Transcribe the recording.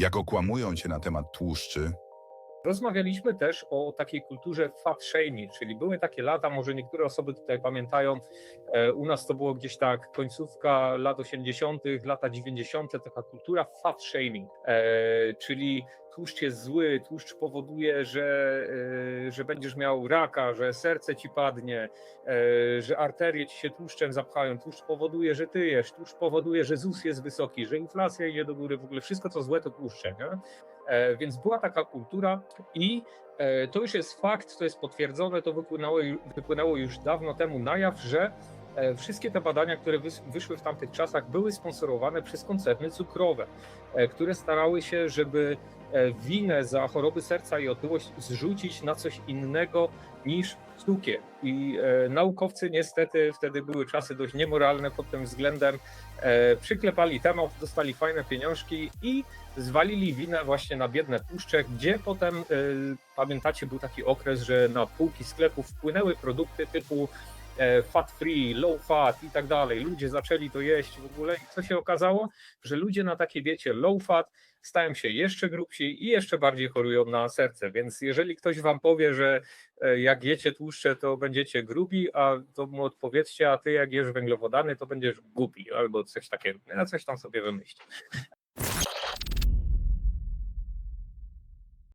Jak okłamują cię na temat tłuszczy, Rozmawialiśmy też o takiej kulturze fat shaming, czyli były takie lata, może niektóre osoby tutaj pamiętają, e, u nas to było gdzieś tak końcówka lat 80., lata 90., taka kultura fat shaming, e, czyli tłuszcz jest zły, tłuszcz powoduje, że, e, że będziesz miał raka, że serce ci padnie, e, że arterie ci się tłuszczem zapchają, tłuszcz powoduje, że tyjesz, tłuszcz powoduje, że ZUS jest wysoki, że inflacja idzie do góry, w ogóle wszystko co złe to tłuszcze, nie? E, Więc była taka kultura i to już jest fakt, to jest potwierdzone, to wypłynęło, wypłynęło już dawno temu na jaw, że wszystkie te badania, które wys- wyszły w tamtych czasach, były sponsorowane przez koncerny cukrowe, e, które starały się, żeby e, winę za choroby serca i otyłość zrzucić na coś innego niż cukier. I e, naukowcy niestety wtedy były czasy dość niemoralne pod tym względem. E, przyklepali temat, dostali fajne pieniążki i zwalili winę właśnie na biedne tłuszcze, gdzie potem, e, pamiętacie, był taki okres, że na półki sklepów wpłynęły produkty typu e, fat free, low fat i tak dalej. Ludzie zaczęli to jeść w ogóle i co się okazało? Że ludzie na takiej diecie low fat stają się jeszcze grubsi i jeszcze bardziej chorują na serce. Więc jeżeli ktoś wam powie, że e, jak jecie tłuszcze, to będziecie grubi, a to mu odpowiedzcie, a ty jak jesz węglowodany, to będziesz głupi albo coś takiego. Ja coś tam sobie wymyślić.